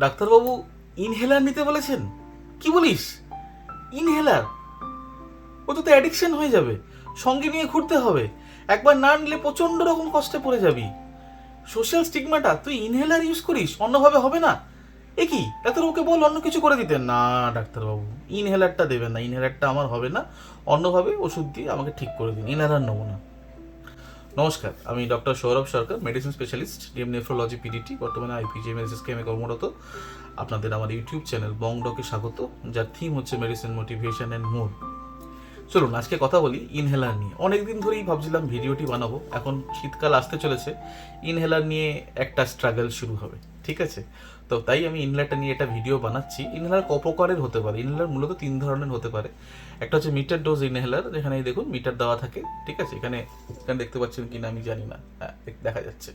ডাক্তারবাবু ইনহেলার নিতে বলেছেন? কি বলিস? ইনহেলার ও তো অ্যাডিকশন হয়ে যাবে। সঙ্গে নিয়ে ঘুরতে হবে। একবার না নিলে প্রচণ্ড রকম কষ্টে পড়ে যাবি। সোশ্যাল স্টিগমাটা তুই ইনহেলার ইউজ করিস, অন্যভাবে হবে না। এ কি? এত ওকে বল, অন্য কিছু করে দিতে না, ডাক্তারবাবু ইনহেলারটা দেবেন না। ইনহেলারটা আমার হবে না। অন্যভাবে ওষুধ দিয়ে আমাকে ঠিক করে দিন। ইনহেলার নেব না। নমস্কার, আমি doctor Sourav Sarkar medicine specialist DM nephrology PDT বর্তমানে আইপিজিএম স্কেমে কর্মরত। আপনাদের আমার ইউটিউব চ্যানেল বং ডকে স্বাগত, যার থিম হচ্ছে মেডিসিন মোটিভেশন অ্যান্ড মোর চলুন, আজকে কথা বলি ইনহেলার নিয়ে। অনেকদিন ধরেই ভাবছিলাম ভিডিওটি বানাবো, এখন শীতকাল আসতে চলেছে। ইনহেলার নিয়ে একটা স্ট্রাগল শুরু হবে। ঠিক আছে? তো তাই আমি ইনহেলারটা নিয়ে একটা ভিডিও বানাচ্ছি। ইনহেলার ক প্রকারের হতে পারে। ইনহেলার মূলত তিন ধরনের হতে পারে। একটা হচ্ছে মিটার ডোজ ইনহেলার যেখানে দেখুন মিটার দেওয়া থাকে, ঠিক আছে? এখানে এখানে দেখতে পাচ্ছেন কিনা আমি জানি না। হ্যাঁ দেখা যাচ্ছে।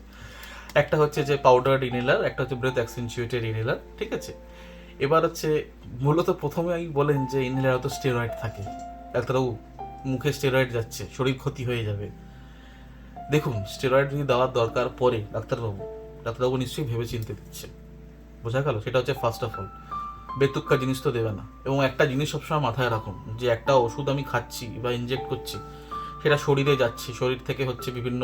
একটা হচ্ছে যে পাউডার ইনহেলার একটা হচ্ছে ব্রেথ অ্যাক্সেন্সিউটেড ইনহেলার ঠিক আছে? এবার হচ্ছে, মূলত প্রথমে আমি বলেন যে ইনহেলার তো স্টেরয়েড থাকে। ডাক্তারবাবু মুখে স্টেরয়েড যাচ্ছে, শরীর ক্ষতি হয়ে যাবে। দেখুন স্টেরয়েড যদি দেওয়ার দরকার পরে ডাক্তারবাবু ডাক্তারবাবু নিশ্চয়ই ভেবে চিনতে দিচ্ছে। বোঝা গেল? সেটা হচ্ছে ফার্স্ট অফ অল বেতুক্কা জিনিস তো দেবে না। এবং একটা জিনিস সবসময় মাথায় রাখুন, যে একটা ওষুধ আমি খাচ্ছি বা ইনজেক্ট করছি, সেটা শরীরে যাচ্ছে, শরীর থেকে হচ্ছে বিভিন্ন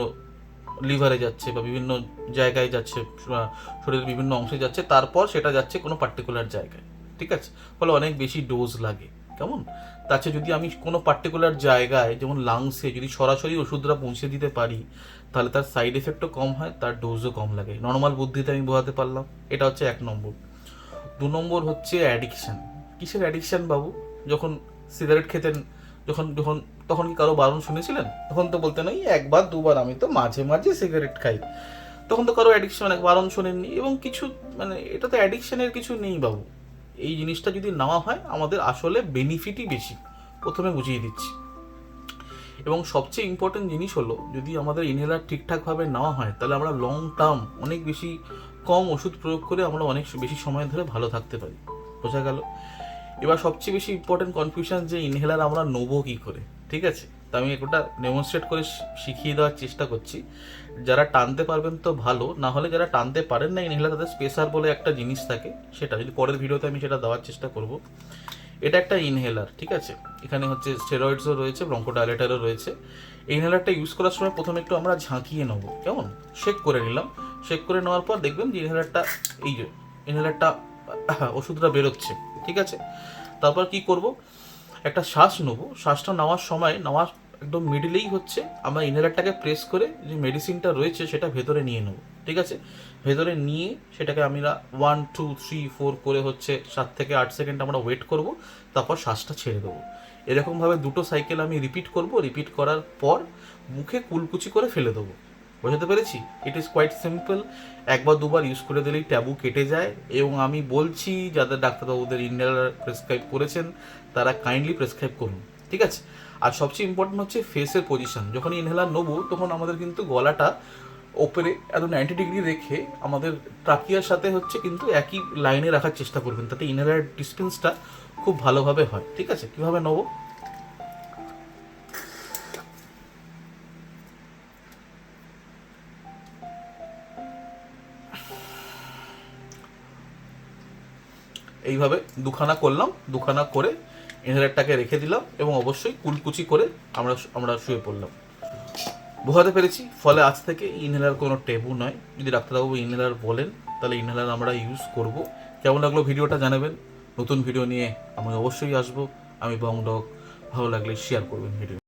লিভারে যাচ্ছে বা বিভিন্ন জায়গায় যাচ্ছে শরীরের বিভিন্ন অংশে যাচ্ছে, তারপর সেটা যাচ্ছে কোনো পার্টিকুলার জায়গায়। ঠিক আছে? ফলে অনেক বেশি ডোজ লাগে। কেমন? তাছে যদি আমি কোনো পার্টিকুলার জায়গায়, যেমন লাংসে যদি সরাসরি ওষুধটা পৌঁছে দিতে পারি তাহলে তার সাইড এফেক্টও কম হয়, তার ডোজও কম লাগে। নর্মাল বুদ্ধিতে আমি বোঝাতে পারলাম, এটা হচ্ছে এক নম্বর। দু নম্বর হচ্ছে অ্যাডিকশান কিসের অ্যাডিকশান বাবু? যখন সিগারেট খেতেন, যখন যখন, তখন কি কারও বারণ শুনেছিলেন? তখন তো বলতেন ওই একবার, দুবার, আমি তো মাঝে মাঝে সিগারেট খাই। তখন তো কারও অ্যাডিকশন এক বারণ শোনেননি এবং কিছু মানে এটা তো অ্যাডিকশানের কিছু নেই বাবু। এই জিনিসটা যদি নেওয়া হয়, আমাদের আসলে বেনিফিটই বেশি। প্রথমে বুঝিয়ে দিচ্ছি। এবং সবচেয়ে ইম্পর্টেন্ট জিনিস হলো, যদি আমাদের ইনহেলার ঠিকঠাকভাবে নেওয়া হয়, তাহলে আমরা লং টার্ম অনেক বেশি কম ওষুধ প্রয়োগ করে আমরা অনেক বেশি সময় ধরে ভালো থাকতে পারি। বোঝা গেল? এবার সবচেয়ে বেশি ইম্পর্টেন্ট কনফিউশন যে ইনহেলার আমরা নেব কী করে, ঠিক আছে? তো আমি ওটা ডেমনস্ট্রেট করে শিখিয়ে দেওয়ার চেষ্টা করছি। যারা টানতে পারবেন তো ভালো, না হলে যারা টানতে পারেন না ইনহেলার তাদের স্পেসার বলে একটা জিনিস থাকে, সেটা। যদি পরের ভিডিওতে আমি সেটা দেওয়ার চেষ্টা করব। এটা একটা ইনহেলার ঠিক আছে? এখানে হচ্ছে স্টেরয়েডসও রয়েছে ব্রঙ্কোডাইলেটারও রয়েছে। ইনহেলারটা ইউজ করার সময় প্রথমে একটু আমরা ঝাঁকিয়ে নেব, কেমন? শেক করে নিলাম। শেক করে নেওয়ার পর দেখবেন যে ইনহেলারটা এই যে ইনহেলারটা ওষুধটা বেরোচ্ছে, ঠিক আছে? তারপর কি করব? একটা শ্বাস নেব। শ্বাসটা নেওয়ার সময়, নেওয়ার একদম মিডিলেই হচ্ছে, আমরা ইনহেলারটাকে প্রেস করে যে মেডিসিনটা রয়েছে, সেটা ভেতরে নিয়ে নেব। ঠিক আছে? ভেতরে নিয়ে সেটাকে আমরা ওয়ান টু থ্রি ফোর করে হচ্ছে সাত থেকে আট সেকেন্ড আমরা ওয়েট করব, তারপর শ্বাসটা ছেড়ে দেবো। এরকমভাবে দুটো সাইকেল আমি রিপিট করব রিপিট করার পর মুখে কুলকুচি করে ফেলে দেবো। বোঝাতে পেরেছি? ইট ইজ কোয়াইট সিম্পল একবার, দুবার ইউজ করে দিলেই ট্যাবু কেটে যায় এবং আমি বলছি, যাদের ডাক্তারবাবুদের ইনহেলার প্রেসক্রাইব করেছেন, তারা কাইন্ডলি প্রেসক্রাইব করুন। ঠিক আছে? আর সবচেয়ে ইম্পর্টেন্ট হচ্ছে ফেসের পজিশন যখন ইনহেলার নেব, তখন আমাদের কিন্তু গলাটা ওপরে এত নাইনটি ডিগ্রি রেখে আমাদের ট্রাকিয়ার সাথে হচ্ছে কিন্তু একই লাইনে রাখার চেষ্টা করবেন। তাতে ইনহেলার ডিস্টেন্সটা খুব ভালোভাবে হয়। ঠিক আছে? কীভাবে নেব? এইভাবে দুখানা করলাম। দুখানা করে ইনহেলারটাকে রেখে দিলাম এবং অবশ্যই কুলকুচি করে আমরা আমরা শুয়ে পড়লাম। বোঝাতে পেরেছি, ফলে আজ থেকে ইনহেলার কোনো টেবু নয়। যদি ডাক্তারবাবু ইনহেলার বলেন, তাহলে ইনহেলার আমরা ইউজ করব। কেমন লাগল ভিডিওটা জানাবেন? নতুন ভিডিও নিয়ে আমি অবশ্যই আসব। আমি বং ভালো লাগলে শেয়ার করবেন ভিডিও